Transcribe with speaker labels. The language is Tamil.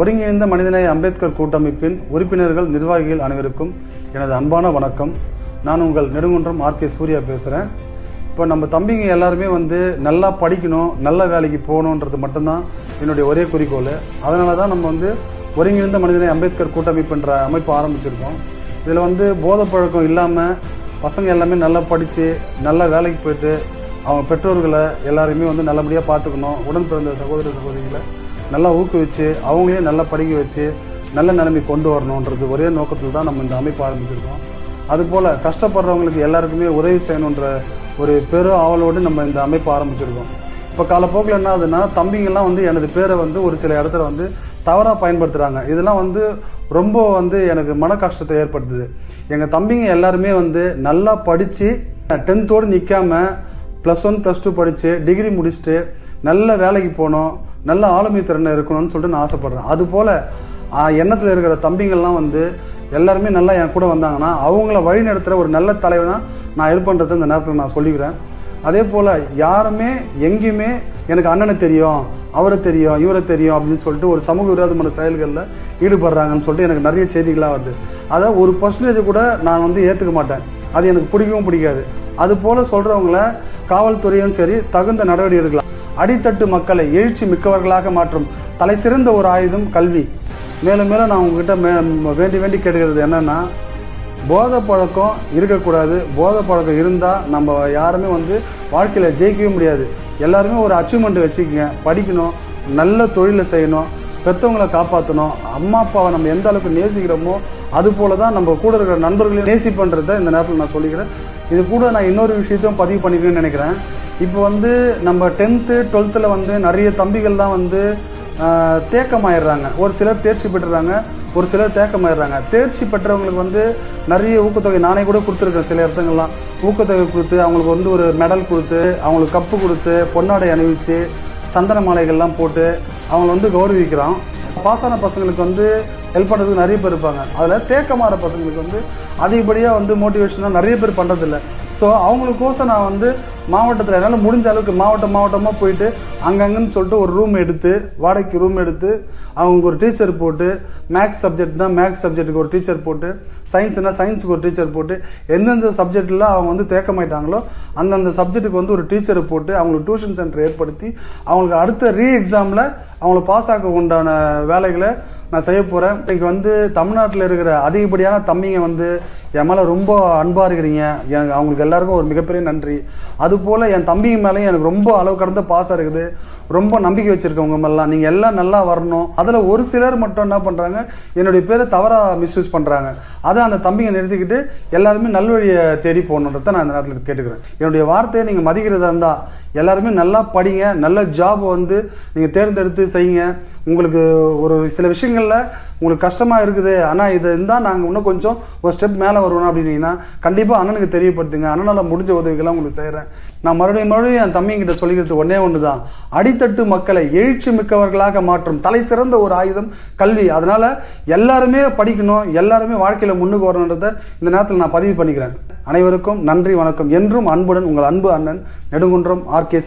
Speaker 1: ஒருங்கிணைந்த மனிதநேய அம்பேத்கர் கூட்டமைப்பின் உறுப்பினர்கள் நிர்வாகிகள் அனைவருக்கும் எனது அன்பான வணக்கம். நான் உங்கள் நெடுங்குன்றம் ஆர் கே சூர்யா பேசுகிறேன் இப்போ நம்ம தம்பிங்க எல்லாருமே வந்து நல்லா படிக்கணும் நல்ல வேலைக்கு போகணுன்றது மட்டும்தான் என்னுடைய ஒரே குறிக்கோள். அதனால தான் நம்ம வந்து ஒருங்கிணைந்த மனிதநேய அம்பேத்கர் கூட்டமைப்புன்ற அமைப்பு ஆரம்பிச்சிருக்கோம். இதில் வந்து போதை பழக்கம் இல்லாமல் பசங்க எல்லாமே நல்லா படித்து நல்ல வேலைக்கு போயிட்டு அவங்க பெற்றோர்களை எல்லாருமே வந்து நல்லபடியாக பார்த்துக்கணும். உடன் பிறந்த சகோதர சகோதரிகளை நல்லா ஊக்குவிச்சு அவங்களையும் நல்லா படிக்க வச்சு நல்ல நிலைமை கொண்டு வரணுன்றது ஒரே நோக்கத்தில் தான் நம்ம இந்த அமைப்பு ஆரம்பிச்சிருக்கோம். அதுபோல் கஷ்டப்படுறவங்களுக்கு எல்லாருக்குமே உதவி செய்யணுன்ற ஒரு பெரு ஆவலோடு நம்ம இந்த அமைப்பு ஆரம்பிச்சிருக்கோம். இப்போ காலப்போக்கில் என்ன ஆகுதுன்னா தம்பிங்கெல்லாம் வந்து எனது பேரை வந்து ஒரு சில இடத்துல வந்து தவறாக பயன்படுத்துகிறாங்க இதெல்லாம் வந்து ரொம்ப வந்து எனக்கு மன கஷ்டத்தை ஏற்படுத்துது. எங்கள் தம்பிங்க எல்லாருமே வந்து நல்லா படித்து டென்த்தோடு நிற்காம ப்ளஸ் ஒன் ப்ளஸ் டூ படித்து டிகிரி முடிச்சுட்டு நல்ல வேலைக்கு போனோம். நல்ல ஆளுமை திறனை இருக்கணும்னு சொல்லிட்டு நான் ஆசைப்பட்றேன். அதுபோல் எண்ணத்தில் இருக்கிற தம்பிங்கள்லாம் வந்து எல்லாருமே நல்லா என் கூட வந்தாங்கன்னா அவங்கள வழி நடத்துகிற ஒரு நல்ல தலைவனாக நான் இருப்பேன்றதை இந்த நேரத்தில் நான் சொல்லிக்கிறேன். அதே போல் யாருமே எங்கேயுமே எனக்கு அண்ணனை தெரியும் அவரை தெரியும் இவரை தெரியும் அப்படின்னு சொல்லிட்டு ஒரு சமூக விரோதமான செயல்களில் ஈடுபடுறாங்கன்னு சொல்லிட்டு எனக்கு நிறைய செய்திகளாக வருது. அதை ஒரு பர்சன்டேஜ் கூட நான் வந்து ஏற்றுக்க மாட்டேன். அது எனக்கு பிடிக்கவும் பிடிக்காது. அது போல் சொல்கிறவங்கள காவல்துறையும் சரி தகுந்த நடவடிக்கை எடுக்கலாம். அடித்தட்டு மக்களை எழுச்சி மிக்கவர்களாக மாற்றும் தலை சிறந்த ஒரு ஆயுதம் கல்வி. மேலும் மேலும் நான் உங்ககிட்ட மே வேண்டி வேண்டி கேட்கறது என்னென்னா போதை பழக்கம் இருக்கக்கூடாது. போதை பழக்கம் இருந்தால் நம்ம யாருமே வந்து வாழ்க்கையில் ஜெயிக்கவே முடியாது. எல்லாருமே ஒரு அச்சீவ்மெண்ட் வச்சுக்கோங்க. படிக்கணும் நல்ல தொழிலை செய்யணும் பெற்றவங்களை காப்பாற்றணும் அம்மா அப்பாவை நம்ம எந்த அளவுக்கு நேசிக்கிறோமோ அது போல தான் நம்ம கூட இருக்கிற நண்பர்களையும் நேசிப்பன்றதை இந்த நேரத்தில் நான் சொல்லிக்கிறேன். இது கூட நான் இன்னொரு விஷயத்தையும் பதிவு பண்ணிக்கணும்னு நினைக்கிறேன். இப்போ வந்து நம்ம டென்த்து டுவெல்த்தில் வந்து நிறைய தம்பிகள் தான் வந்து தேக்கமாயிடுறாங்க. ஒரு சிலர் தேர்ச்சி பெற்றுறாங்க ஒரு சிலர் தேக்கமாயிடுறாங்க. தேர்ச்சி பெற்றவங்களுக்கு வந்து நிறைய ஊக்கத்தொகை நானே கூட கொடுத்துருக்கேன் சில இடத்துங்கள்லாம். ஊக்கத்தொகை கொடுத்து அவங்களுக்கு வந்து ஒரு மெடல் கொடுத்து அவங்களுக்கு கப்பு கொடுத்து பொன்னாடை அணிவிச்சு சந்தன மாலைகள்லாம் போட்டு அவங்கள வந்து கௌரவிக்கிறோம் பாசான பசங்களுக்கு வந்து ஹெல்ப் பண்ணுறதுக்கு நிறைய பேர் இருப்பாங்க. அதில் தேக்கமாற பசங்களுக்கு வந்து அதிகப்படியாக வந்து மோட்டிவேஷனாக நிறைய பேர் பண்ணுறதில்ல ஸோ அவங்களுக்கோசம் நான் வந்து மாவட்டத்தில் என்னால் முடிஞ்ச அளவுக்கு மாவட்டம் மாவட்டமாக போயிட்டு அங்கங்கன்னு சொல்லிட்டு ஒரு ரூம் எடுத்து வாடகைக்கு ரூம் எடுத்து அவங்களுக்கு ஒரு டீச்சர் போட்டு மேக்ஸ் சப்ஜெக்ட்னா மேக்ஸ் சப்ஜெக்ட்டுக்கு ஒரு டீச்சர் போட்டு சயின்ஸ்னா சயின்ஸுக்கு ஒரு டீச்சர் போட்டு எந்தெந்த சப்ஜெக்டில் அவங்க வந்து தேக்கமாயிட்டாங்களோ அந்தந்த சப்ஜெக்ட்டுக்கு வந்து ஒரு டீச்சரை போட்டு அவங்களுக்கு டியூஷன் சென்டர் ஏற்படுத்தி அவங்களுக்கு அடுத்த ரீ எக்ஸாமில் அவங்கள பாஸ் ஆக உண்டான வேலைகளை நான் செய்ய போகிறேன் இன்னைக்கு வந்து தமிழ்நாட்டில் இருக்கிற அதிகப்படியான தம்பிங்க வந்து என் மேலே ரொம்ப அன்பாக இருக்கிறீங்க. எனக்கு அவங்களுக்கு எல்லாருக்கும் ஒரு மிகப்பெரிய நன்றி. அதுபோல் என் தம்பிங்க மேலேயும் எனக்கு ரொம்ப அளவு கடந்த பாசம் இருக்குது. ரொம்ப நம்பிக்கை வச்சுருக்கேன் உங்கள் மேலாம் நீங்கள் எல்லாம் நல்லா வரணும். அதில் ஒரு சிலர் மட்டும் என்ன பண்ணுறாங்க என்னுடைய பேரை தவறாக மிஸ்யூஸ் பண்ணுறாங்க அதை அந்த தம்பிங்க நிறுத்திக்கிட்டு எல்லாருமே நல்வழியை தேடி போகணுன்றத நான் இந்த நேரத்தில் கேட்டுக்கிறேன். என்னுடைய வார்த்தையை நீங்கள் மதிக்கிறதா இருந்தால் எல்லாருமே நல்லா படிங்க. நல்ல ஜாப் வந்து நீங்கள் தேர்ந்தெடுத்து செய்யுங்க. உங்களுக்கு ஒரு சில விஷயங்கள் விஷயங்களில் உங்களுக்கு கஷ்டமாக இருக்குது. ஆனால் இது இருந்தால் நாங்கள் இன்னும் கொஞ்சம் ஒரு ஸ்டெப் மேலே வருவோம் அப்படின்னீங்கன்னா கண்டிப்பாக அண்ணனுக்கு தெரியப்படுத்துங்க. அண்ணனால் முடிஞ்ச உதவிகள்லாம் உங்களுக்கு செய்கிறேன் நான் மறுபடியும் மறுபடியும் என் தம்பிங்கிட்ட சொல்லிக்கிறது ஒன்றே ஒன்று தான் அடித்தட்டு மக்களை எழுச்சி மிக்கவர்களாக மாற்றும் தலை சிறந்த ஒரு ஆயுதம் கல்வி. அதனால் எல்லாருமே படிக்கணும் எல்லாருமே வாழ்க்கையில் முன்னுக்கு வரணுன்றதை இந்த நேரத்தில் நான் பதிவு பண்ணிக்கிறேன். அனைவருக்கும் நன்றி வணக்கம். என்றும் அன்புடன் உங்கள் அன்பு அண்ணன் நெடுங்குன்றம் ஆர் கே